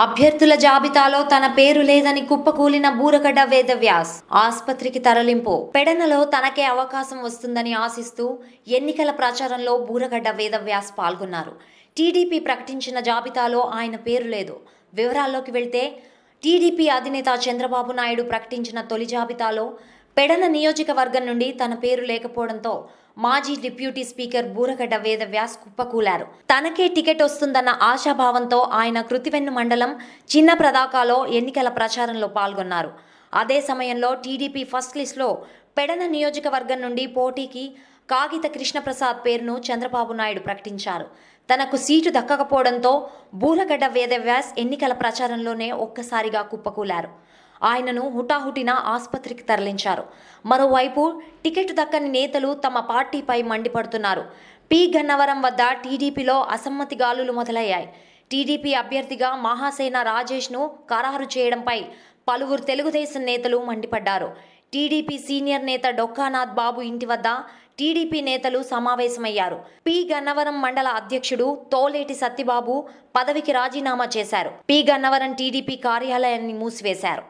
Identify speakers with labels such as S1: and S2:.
S1: అభ్యర్థుల జాబితాలో తన పేరు లేదని కుప్పకూలిన బూరగడ్డ వేదవ్యాస్ ఆసుపత్రికి తరలింపు. పెడనలో తనకే అవకాశం వస్తుందని ఆశిస్తూ ఎన్నికల ప్రచారంలో బూరగడ్డ వేదవ్యాస్ పాల్గొన్నారు. టీడీపీ ప్రకటించిన జాబితాలో ఆయన పేరు లేదు. వివరాల్లోకి వెళ్తే టీడీపీ అధినేత చంద్రబాబు నాయుడు ప్రకటించిన తొలి జాబితాలో పెడన నియోజకవర్గం నుండి తన పేరు లేకపోవడంతో మాజీ డిప్యూటీ స్పీకర్ బూరగడ్డ వేదవ్యాస్ కుప్పకూలారు. తనకే టికెట్ వస్తుందన్న ఆశాభావంతో ఆయన కృతివెన్ను మండలం చిన్న ప్రదాకాలో ఎన్నికల ప్రచారంలో పాల్గొన్నారు. అదే సమయంలో టీడీపీ ఫస్ట్ లిస్ట్లో పెడన నియోజకవర్గం నుండి పోటీకి కాగిత కృష్ణప్రసాద్ పేరును చంద్రబాబు నాయుడు ప్రకటించారు. తనకు సీటు దక్కకపోవడంతో బూరగడ్డ వేదవ్యాస్ ఎన్నికల ప్రచారంలోనే ఒక్కసారిగా కుప్పకూలారు. ఆయనను హుటాహుటిన ఆసుపత్రికి తరలించారు. మరోవైపు టికెట్ దక్కని నేతలు తమ పార్టీపై మండిపడుతున్నారు. పి. గన్నవరం వద్ద టీడీపీలో అసమ్మతి గాలులు మొదలయ్యాయి. టీడీపీ అభ్యర్థిగా మహాసేన రాజేష్ను ఖరారు చేయడంపై పలువురు తెలుగుదేశం నేతలు మండిపడ్డారు. టీడీపీ సీనియర్ నేత డొక్కానాథ్ బాబు ఇంటి వద్ద టీడీపీ నేతలు సమావేశమయ్యారు. పి. గన్నవరం మండల అధ్యక్షుడు తోలేటి సత్తిబాబు పదవికి రాజీనామా చేశారు. పి. గన్నవరం టీడీపీ కార్యాలయాన్ని మూసివేశారు.